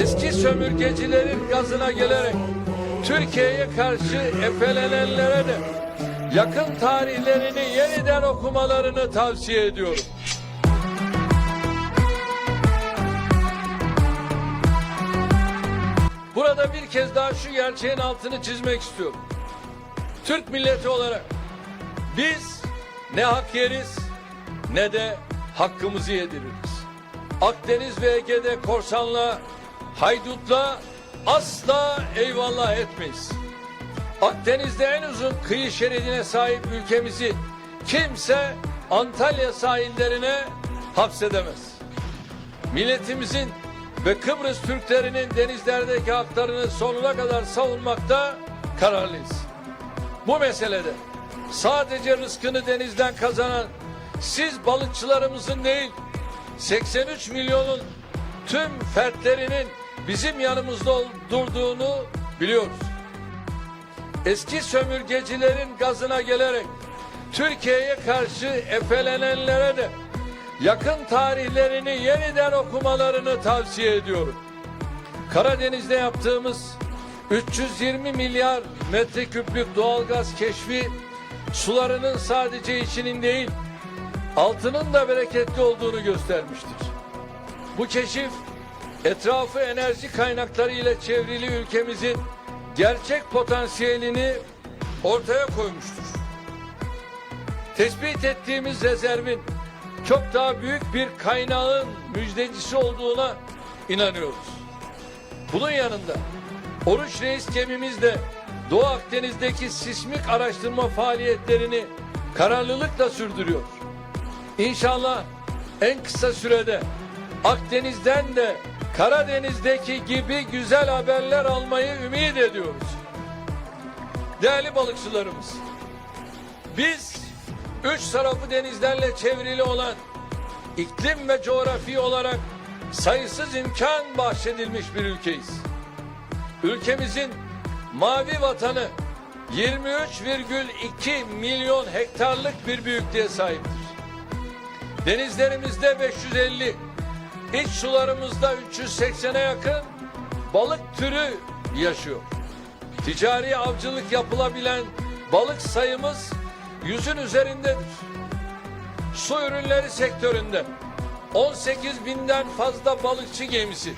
eski sömürgecilerin gazına gelerek Türkiye'ye karşı efelenenlere de yakın tarihlerini yeniden okumalarını tavsiye ediyorum. Burada bir kez daha şu gerçeğin altını çizmek istiyorum. Türk milleti olarak biz ne hak yeriz ne de hakkımızı yediririz. Akdeniz ve Ege'de korsanla, haydutla asla eyvallah etmeyiz. Akdeniz'de en uzun kıyı şeridine sahip ülkemizi kimse Antalya sahillerine hapsedemez. Milletimizin ve Kıbrıs Türklerinin denizlerdeki haklarını sonuna kadar savunmakta kararlıyız. Bu meselede sadece rızkını denizden kazanan siz balıkçılarımızın değil 83 milyonun tüm fertlerinin bizim yanımızda durduğunu biliyoruz. Eski sömürgecilerin gazına gelerek Türkiye'ye karşı efelenenlere de yakın tarihlerini yeniden okumalarını tavsiye ediyorum. Karadeniz'de yaptığımız 320 milyar metreküplük doğalgaz keşfi sularının sadece içinin değil altının da bereketli olduğunu göstermiştir. Bu keşif etrafı enerji kaynakları ile çevrili ülkemizin gerçek potansiyelini ortaya koymuştur. Tespit ettiğimiz rezervin çok daha büyük bir kaynağın müjdecisi olduğuna inanıyoruz. Bunun yanında Oruç Reis gemimiz de Doğu Akdeniz'deki sismik araştırma faaliyetlerini kararlılıkla sürdürüyor. İnşallah en kısa sürede Akdeniz'den de Karadeniz'deki gibi güzel haberler almayı ümit ediyoruz. Değerli balıkçılarımız, biz üç tarafı denizlerle çevrili olan iklim ve coğrafi olarak sayısız imkan bahşedilmiş bir ülkeyiz. Ülkemizin mavi vatanı 23,2 milyon hektarlık bir büyüklüğe sahiptir. Denizlerimizde 550, iç sularımızda 380'e yakın balık türü yaşıyor. Ticari avcılık yapılabilen balık sayımız yüzün üzerindedir. Su ürünleri sektöründe 18 binden fazla balıkçı gemisi,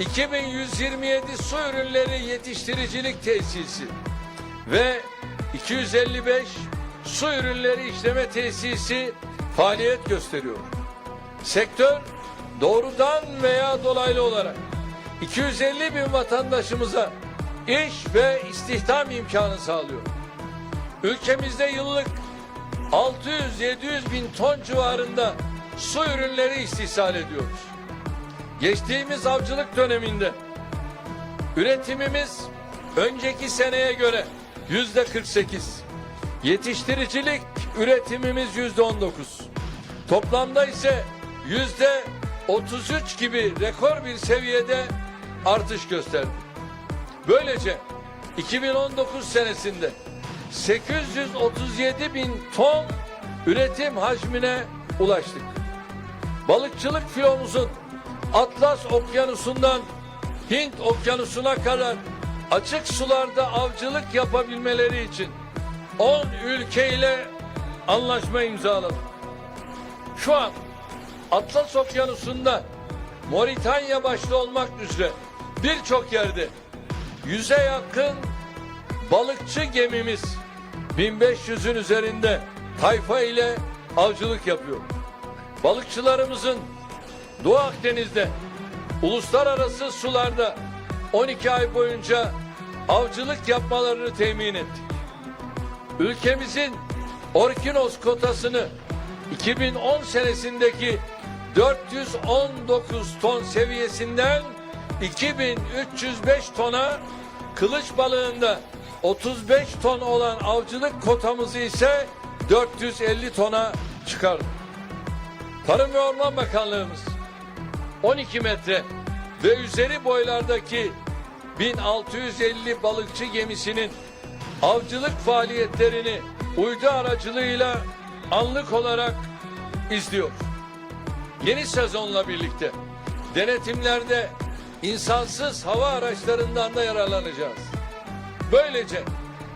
2127 su ürünleri yetiştiricilik tesisi ve 255 su ürünleri işleme tesisi faaliyet gösteriyor. Sektör doğrudan veya dolaylı olarak 250 bin vatandaşımıza iş ve istihdam imkanı sağlıyor. Ülkemizde yıllık 600-700 bin ton civarında su ürünleri istihsal ediyoruz. Geçtiğimiz avcılık döneminde üretimimiz önceki seneye göre yüzde 48. Yetiştiricilik üretimimiz yüzde 19. Toplamda ise yüzde 33 gibi rekor bir seviyede artış gösterdi. Böylece 2019 senesinde 837 bin ton üretim hacmine ulaştık. Balıkçılık filomuzun Atlas Okyanusu'ndan Hint Okyanusu'na kadar açık sularda avcılık yapabilmeleri için 10 ülkeyle anlaşma imzaladık. Şu an Atlas Okyanusu'nda Moritanya başta olmak üzere birçok yerde yüze yakın balıkçı gemimiz 1500'ün üzerinde tayfa ile avcılık yapıyor. Balıkçılarımızın Doğu Akdeniz'de uluslararası sularda 12 ay boyunca avcılık yapmalarını temin ettik. Ülkemizin Orkinos kotasını 2010 senesindeki 419 ton seviyesinden 2305 tona kılıç balığında 35 ton olan avcılık kotamızı ise 450 tona çıkardık. Tarım ve Orman Bakanlığımız 12 metre ve üzeri boylardaki 1650 balıkçı gemisinin avcılık faaliyetlerini uydu aracılığıyla anlık olarak izliyor. Yeni sezonla birlikte denetimlerde insansız hava araçlarından da yararlanacağız. Böylece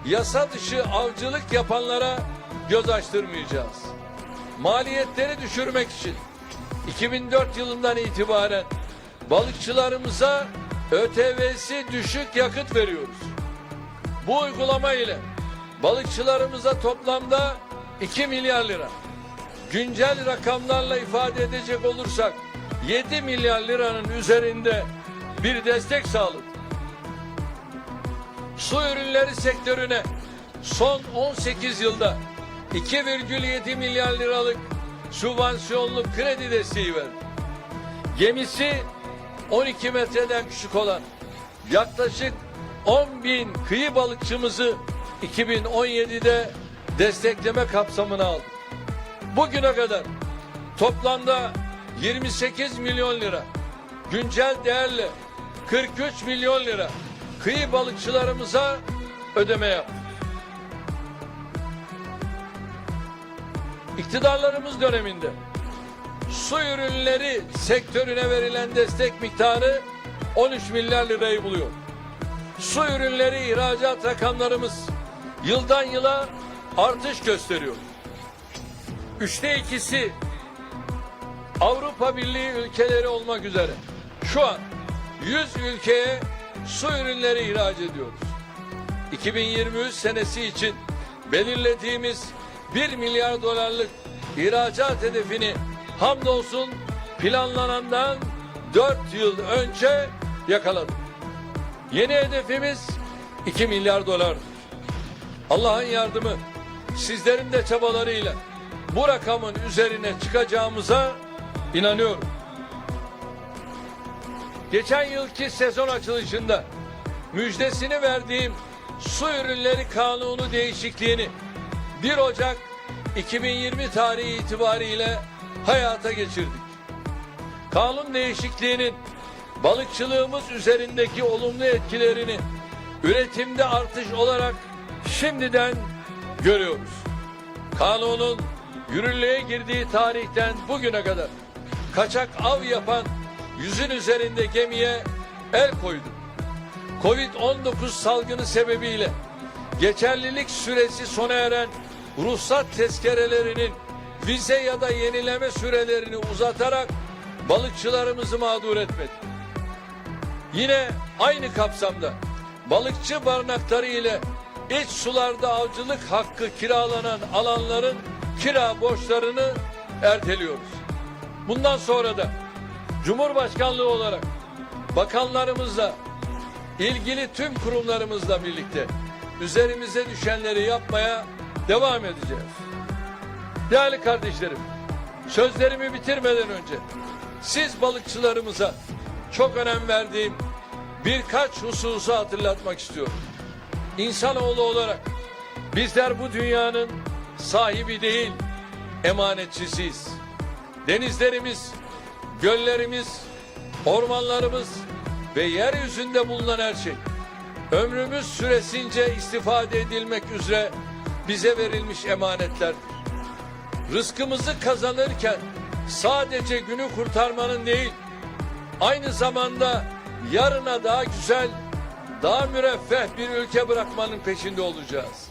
yasa dışı avcılık yapanlara göz açtırmayacağız. Maliyetleri düşürmek için 2004 yılından itibaren balıkçılarımıza ÖTV'si düşük yakıt veriyoruz. Bu uygulama ile balıkçılarımıza toplamda 2 milyar lira, güncel rakamlarla ifade edecek olursak 7 milyar liranın üzerinde bir destek sağladık. Su ürünleri sektörüne son 18 yılda 2,7 milyar liralık sübvansiyonlu kredi desteği verdi. Gemisi 12 metreden küçük olan yaklaşık 10 bin kıyı balıkçımızı 2017'de destekleme kapsamına aldı. Bugüne kadar toplamda 28 milyon lira, güncel değerle 43 milyon lira kıyı balıkçılarımıza ödeme yaptık. İktidarlarımız döneminde su ürünleri sektörüne verilen destek miktarı 13 milyar lirayı buluyor. Su ürünleri ihracat rakamlarımız yıldan yıla artış gösteriyor. Üçte ikisi Avrupa Birliği ülkeleri olmak üzere şu an 100 ülkeye su ürünleri ihraç ediyoruz. 2023 senesi için belirlediğimiz 1 milyar dolarlık ihracat hedefini hamdolsun planlanandan 4 yıl önce yakaladık. Yeni hedefimiz 2 milyar dolardır. Allah'ın yardımı sizlerin de çabalarıyla bu rakamın üzerine çıkacağımıza inanıyorum. Geçen yılki sezon açılışında müjdesini verdiğim su ürünleri kanunu değişikliğini 1 Ocak 2020 tarihi itibariyle hayata geçirdik. Kanun değişikliğinin balıkçılığımız üzerindeki olumlu etkilerini üretimde artış olarak şimdiden görüyoruz. Kanunun yürürlüğe girdiği tarihten bugüne kadar kaçak av yapan yüzün üzerinde gemiye el koydu. Covid-19 salgını sebebiyle geçerlilik süresi sona eren ruhsat tezkerelerinin vize ya da yenileme sürelerini uzatarak balıkçılarımızı mağdur etmedi. Yine aynı kapsamda balıkçı barınakları ile iç sularda avcılık hakkı kiralanan alanların kira borçlarını erteliyoruz. Bundan sonra da Cumhurbaşkanlığı olarak bakanlarımızla ilgili tüm kurumlarımızla birlikte üzerimize düşenleri yapmaya devam edeceğiz. Değerli kardeşlerim, sözlerimi bitirmeden önce siz balıkçılarımıza çok önem verdiğim birkaç hususu hatırlatmak istiyorum. İnsanoğlu olarak bizler bu dünyanın sahibi değil, emanetçisiyiz. Denizlerimiz, göllerimiz, ormanlarımız ve yeryüzünde bulunan her şey ömrümüz süresince istifade edilmek üzere bize verilmiş emanetlerdir. Rızkımızı kazanırken sadece günü kurtarmanın değil, aynı zamanda yarına daha güzel, daha müreffeh bir ülke bırakmanın peşinde olacağız.